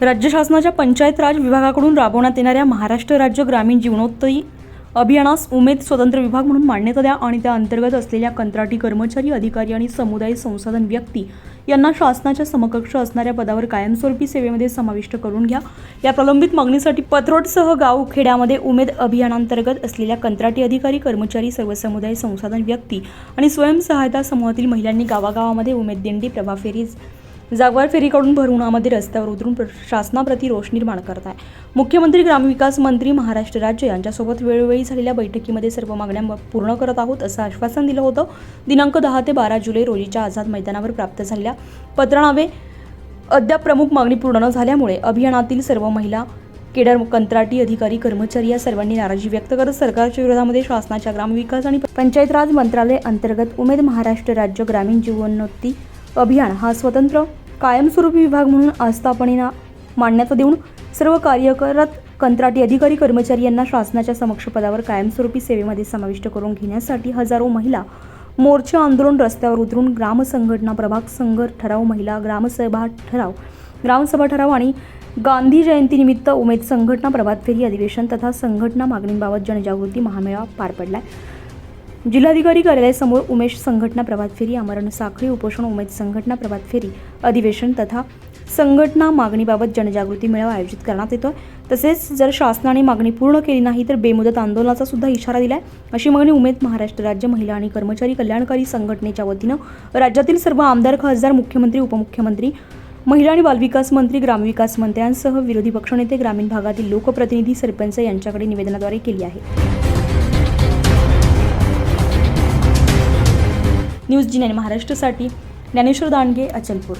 राज्य शासनाच्या पंचायत राज विभागाकडून राबवण्यात येणाऱ्या महाराष्ट्र राज्य ग्रामीण जीवनोत्तरी अभियानास उमेद स्वतंत्र विभाग म्हणून मान्यता द्या आणि त्या अंतर्गत असलेल्या कंत्राटी कर्मचारी अधिकारी आणि समुदाय संसाधन व्यक्ती यांना शासनाच्या समकक्ष असणाऱ्या पदावर कायमस्वरूपी सेवेमध्ये समाविष्ट करून घ्या. या प्रलंबित मागणीसाठी पथरोटसह गाव खेड्यामध्ये उमेद अभियानांतर्गत असलेल्या कंत्राटी अधिकारी कर्मचारी सर्व समुदाय संसाधन व्यक्ती आणि स्वयंसहायता समूहातील महिलांनी गावागावामध्ये उमेद दिंडी प्रभाफेरीज जागवार फेरीकडून भरवणामध्ये रस्त्यावर उतरून प्र- शासनाप्रती रोष निर्माण करत आहे मुख्यमंत्री ग्रामविकास मंत्री महाराष्ट्र राज्य यांच्यासोबत वेळोवेळी झालेल्या बैठकीमध्ये सर्व मागण्या पूर्ण करत आहोत असं आश्वासन दिलं होतं. दिनांक दहा ते बारा जुलै रोजीच्या आझाद मैदानावर प्राप्त झालेल्या पत्रनावे अद्याप प्रमुख मागणी पूर्ण न झाल्यामुळे अभियानातील सर्व महिला केडर कंत्राटी अधिकारी कर्मचारी या सर्वांनी नाराजी व्यक्त करत सरकारच्या विरोधामध्ये शासनाच्या ग्रामविकास आणि पंचायत राज मंत्रालय अंतर्गत उमेद महाराष्ट्र राज्य ग्रामीण जीवनोन्नती अभियान हा स्वतंत्र कायमस्वरूपी विभाग म्हणून आस्थापनेना मान्यता देऊन सर्व कार्यरत कंत्राटी अधिकारी कर्मचारी यांना शासनाच्या समक्ष पदावर कायमस्वरूपी सेवेमध्ये समाविष्ट करून घेण्यासाठी हजारो महिला मोर्चा आंदोलन रस्त्यावर उतरून ग्रामसंघटना प्रभाग संघ ठराव महिला ग्रामसभा ठराव ग्रामसभा ठराव आणि गांधी जयंतीनिमित्त उमेद संघटना प्रभात फेरी अधिवेशन तथा संघटना मागणींबाबत जनजागृती महामेळावा पार पडलाय. जिल्हाधिकारी कार्यालयासमोर उमेश संघटना प्रभात फेरी आमरण साखळी उपोषण उमेद संघटना प्रभात फेरी अधिवेशन तथा संघटना मागणीबाबत जनजागृती मेळावा आयोजित करण्यात येतो तसेच जर शासनाने मागणी पूर्ण केली नाही तर बेमुदत आंदोलनाचा सुद्धा इशारा दिलाय. अशी मागणी उमेद महाराष्ट्र राज्य महिला आणि कर्मचारी कल्याणकारी संघटनेच्या वतीनं राज्यातील सर्व आमदार खासदार मुख्यमंत्री उपमुख्यमंत्री महिला आणि बालविकास मंत्री ग्रामविकास मंत्र्यांसह विरोधी पक्षनेते ग्रामीण भागातील लोकप्रतिनिधी सरपंच यांच्याकडे निवेदनाद्वारे केली आहे. न्यूज जी नाईन महाराष्ट्रासाठी ज्ञानेश्वर दांडगे अचलपूर.